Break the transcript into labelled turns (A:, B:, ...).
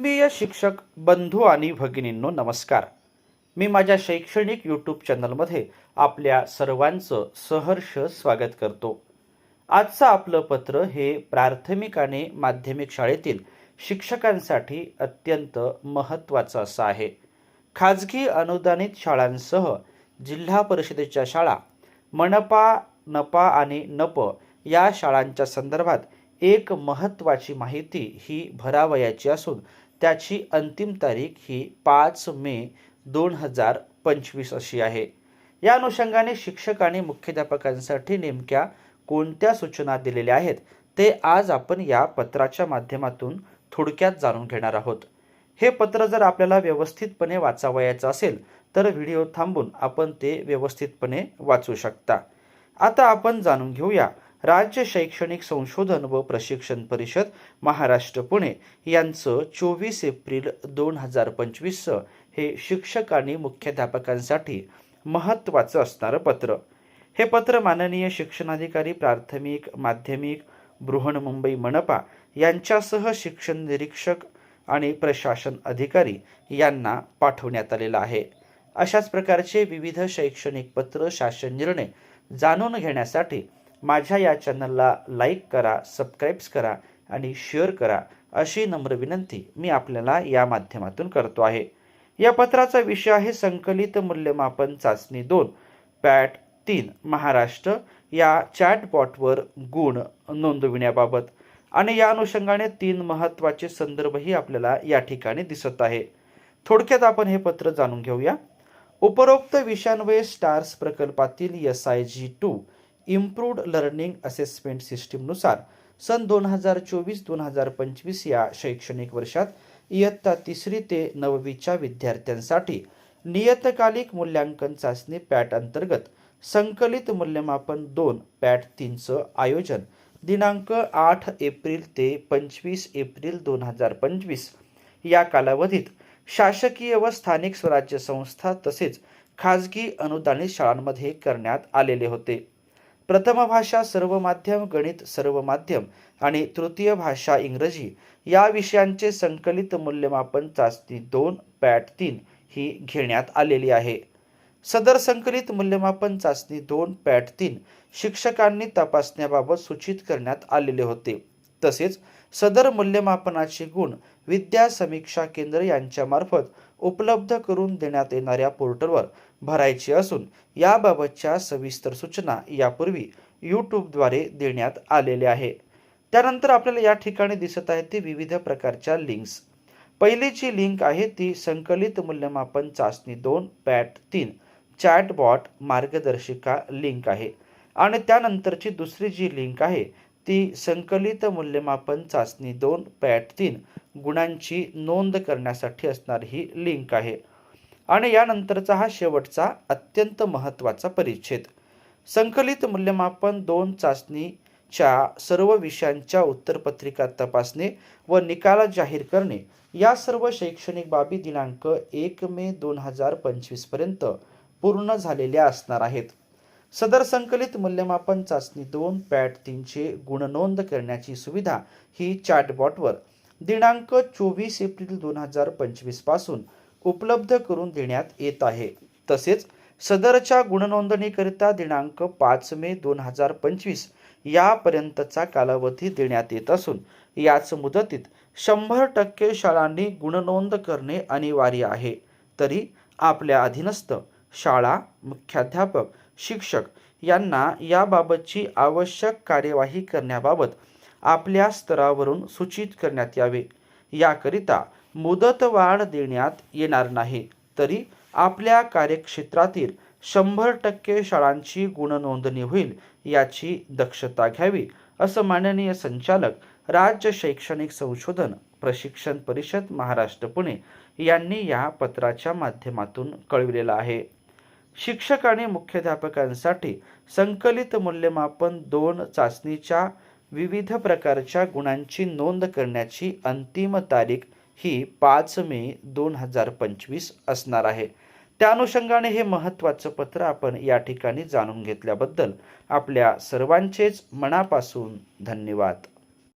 A: प्रिय शिक्षक बंधू आणि भगिनींनो नमस्कार. मी माझ्या शैक्षणिक यूट्यूब चॅनलमध्ये आपल्या सर्वांचं सहर्ष स्वागत करतो. आजचं आपलं पत्र हे प्राथमिक आणि माध्यमिक शाळेतील शिक्षकांसाठी अत्यंत महत्त्वाचं असं आहे. खाजगी अनुदानित शाळांसह जिल्हा परिषदेच्या शाळा मनपा नपा आणि नप या शाळांच्या संदर्भात एक महत्त्वाची माहिती ही भरावयाची असून त्याची अंतिम तारीख ही पाच मे दोन हजार पंचवीस अशी आहे. या अनुषंगाने शिक्षक आणि मुख्याध्यापकांसाठी नेमक्या कोणत्या सूचना दिलेल्या आहेत ते आज आपण या पत्राच्या माध्यमातून थोडक्यात जाणून घेणार आहोत. हे पत्र जर आपल्याला व्यवस्थितपणे वाचावयाचं असेल तर व्हिडिओ थांबून आपण ते व्यवस्थितपणे वाचू शकता. आता आपण जाणून घेऊया राज्य शैक्षणिक संशोधन व प्रशिक्षण परिषद महाराष्ट्र पुणे यांचं चोवीस एप्रिल दोन हजार पंचवीसचं हे शिक्षक आणि मुख्याध्यापकांसाठी महत्त्वाचं असणारं पत्र. हे पत्र माननीय शिक्षणाधिकारी प्राथमिक माध्यमिक बृहन्मुंबई मनपा यांच्यासह शिक्षण निरीक्षक आणि प्रशासन अधिकारी यांना पाठवण्यात आलेलं आहे. अशाच प्रकारचे विविध शैक्षणिक पत्र शासन निर्णय जाणून घेण्यासाठी माझ्या या चॅनलला लाईक करा सबस्क्राईब्स करा आणि शेअर करा अशी नम्र विनंती मी आपल्याला या माध्यमातून करतो आहे. या पत्राचा विषय आहे संकलित मूल्यमापन चाचणी दोन. पॅट तीन. महाराष्ट्र या चॅटबॉटवर गुण नोंदविण्याबाबत आणि या अनुषंगाने तीन महत्त्वाचे संदर्भही आपल्याला या ठिकाणी दिसत आहे. थोडक्यात आपण हे पत्र जाणून घेऊया. उपरोक्त विषयान्वये स्टार्स प्रकल्पातील S I G two improved learning assessment सिस्टीमनुसार सन दोन हजार चोवीस दोन हजार पंचवीस या शैक्षणिक वर्षात इयत्ता तिसरी ते नववीच्या विद्यार्थ्यांसाठी नियतकालिक मूल्यांकन चाचणी पॅट अंतर्गत संकलित मूल्यमापन दोन पॅट तीनचं आयोजन दिनांक आठ एप्रिल ते पंचवीस एप्रिल दोन हजार पंचवीस या कालावधीत शासकीय व स्थानिक स्वराज्य संस्था तसेच खाजगी अनुदानित शाळांमध्ये करण्यात आलेले होते. प्रथम भाषा सर्व माध्यम गणित सर्व माध्यम आणि तृतीय भाषा इंग्रजी या विषयांचे संकलित मूल्यमापन चाचणी दोन पॅट तीन ही घेण्यात आलेली आहे. सदर संकलित मूल्यमापन चाचणी दोन पॅट तीन शिक्षकांनी तपासण्याबाबत सूचित करण्यात आलेले होते. तसेच सदर मूल्यमापनाचे गुण विद्या समीक्षा केंद्र यांच्यामार्फत उपलब्ध करून देण्यात येणाऱ्या पोर्टलवर भरायची असून याबाबतच्या सविस्तर सूचना यापूर्वी यूट्यूबद्वारे देण्यात आलेल्या आहे. त्यानंतर आपल्याला या ठिकाणी दिसत आहे ती विविध प्रकारच्या लिंक्स. पहिली जी लिंक आहे ती संकलित मूल्यमापन चाचणी दोन पॅट तीन चॅटबॉट मार्गदर्शिका लिंक आहे. आणि त्यानंतरची दुसरी जी लिंक आहे ती संकलित मूल्यमापन चाचणी दोन पॅट तीन गुणांची नोंद करण्यासाठी असणारी ही लिंक आहे. आणि यानंतरचा हा शेवटचा अत्यंत महत्त्वाचा परिच्छेद. संकलित मूल्यमापन दोन चाचणीच्या सर्व विषयांच्या उत्तरपत्रिका तपासणे व निकाल जाहीर करणे या सर्व शैक्षणिक बाबी दिनांक एक मे दोन हजार पंचवीसपर्यंत पूर्ण झालेल्या असणार आहेत. सदर संकलित मूल्यमापन चाचणी दोन पॅट तीनचे गुणनोंद करण्याची सुविधा ही चॅटबॉटवर दिनांक चोवीस एप्रिल दोन हजार पंचवीसपासून उपलब्ध करून देण्यात येत आहे. तसेच सदरच्या गुणनोंदणीकरिता दिनांक पाच मे दोन हजार पंचवीस यापर्यंतचा कालावधी देण्यात येत असून याच मुदतीत शंभर टक्के शाळांनी गुणनोंद करणे अनिवार्य आहे. तरी आपल्या अधीनस्थ शाळा मुख्याध्यापक शिक्षक यांना याबाबतची आवश्यक कार्यवाही करण्याबाबत आपल्या स्तरावरून सूचित करण्यात यावे. याकरिता मुदतवाढ देण्यात येणार नाही. तरी आपल्या कार्यक्षेत्रातील शंभर टक्के शाळांची गुणनोंदणी होईल याची दक्षता घ्यावी असं माननीय संचालक राज्य शैक्षणिक संशोधन प्रशिक्षण परिषद महाराष्ट्र पुणे यांनी या पत्राच्या माध्यमातून कळविलेलं आहे. शिक्षक आणि मुख्याध्यापकांसाठी संकलित मूल्यमापन दोन चाचणीच्या विविध प्रकारच्या गुणांची नोंद करण्याची अंतिम तारीख ही पाच मे दोन हजार पंचवीस असणार आहे. त्या अनुषंगाने हे महत्त्वाचं पत्र आपण या ठिकाणी जाणून घेतल्याबद्दल आपल्या सर्वांचेच मनापासून धन्यवाद.